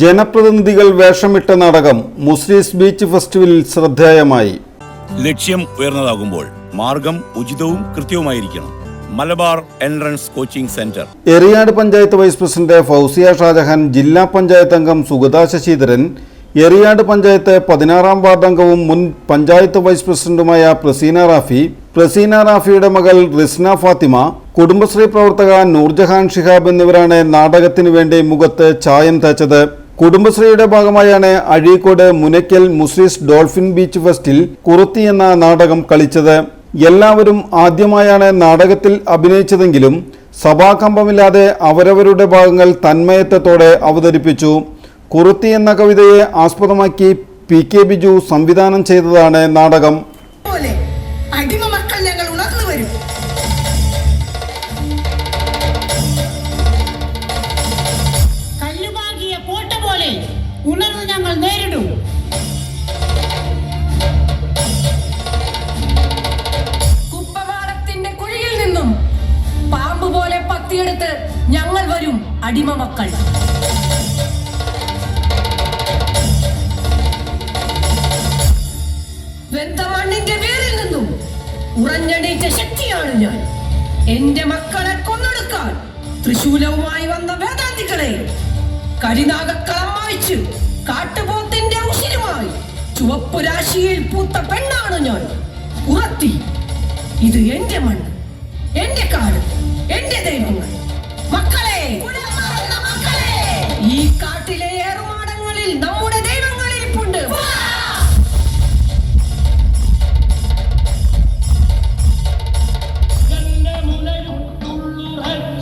ജനപ്രതിനിധികൾ വേഷമിട്ട നാടകം Muslims beach ഫെസ്റ്റിവലിൽ ശ്രദ്ധേയമായി. ലക്ഷ്യം ഉയർന്നതാകുമ്പോൾ മാർഗം ഉചിതവും കൃത്യവുമായിരിക്കണം. Malabar entrance coaching centre. Eriyad panchayat vice president Fousiya Shajahan ജില്ലാ പഞ്ചായത്ത് അംഗം സുഗത ശശിധരൻ എറിയാട് പഞ്ചായത്ത് പതിനാറാം വാർഡ് അംഗവും മുൻ പഞ്ചായത്ത് വൈസ് പ്രസിഡന്റുമായ പ്രസീന റാഫി പ്രസീന റാഫിയുടെ മകൾ റിസ്ന ഫാത്തിമ കുടുംബശ്രീ പ്രവർത്തക നൂർജഹാൻ ഷിഹാബ് എന്നിവരാണ് നാടകത്തിനു വേണ്ടി മുഖത്ത് ചായം തേച്ചത്. കുടുംബശ്രീയുടെ ഭാഗമായാണ് അഴീക്കോട് മുനയ്ക്കൽ മുസ്ലിസ് ഡോൾഫിൻ ബീച്ച് ഫെസ്റ്റിൽ കുറുത്തി എന്ന നാടകം കളിച്ചത്. എല്ലാവരും ആദ്യമായാണ് നാടകത്തിൽ അഭിനയിച്ചതെങ്കിലും സഭാകമ്പമില്ലാതെ അവരവരുടെ ഭാഗങ്ങൾ തന്മയത്വത്തോടെ അവതരിപ്പിച്ചു. കുറുത്തി എന്ന കവിതയെ ആസ്പദമാക്കി പി കെ ബിജു സംവിധാനം ചെയ്തതാണ് നാടകം. അടിമ മക്കൾ. വെന്ത വേരിൽ നിന്നും ഉറഞ്ഞണീറ്റ ശക്തിയാണ് ഞാൻ. എന്റെ മക്കളെ കൊന്നെടുക്കാൻ തൃശൂലവുമായി വന്ന വേദാന്തികളെ കരിനാഗക്കളം വായിച്ചു കാട്ടുപോത്തിന്റെ ഉശിരുമായി ചുവപ്പ് രാശിയിൽ പൂത്ത പെണ്ണാണ് ഞാൻ. ഉറത്തി. ഇത് എന്റെ മണ്ണ് എന്റെ കാട് എന്റെ ദൈവങ്ങൾ.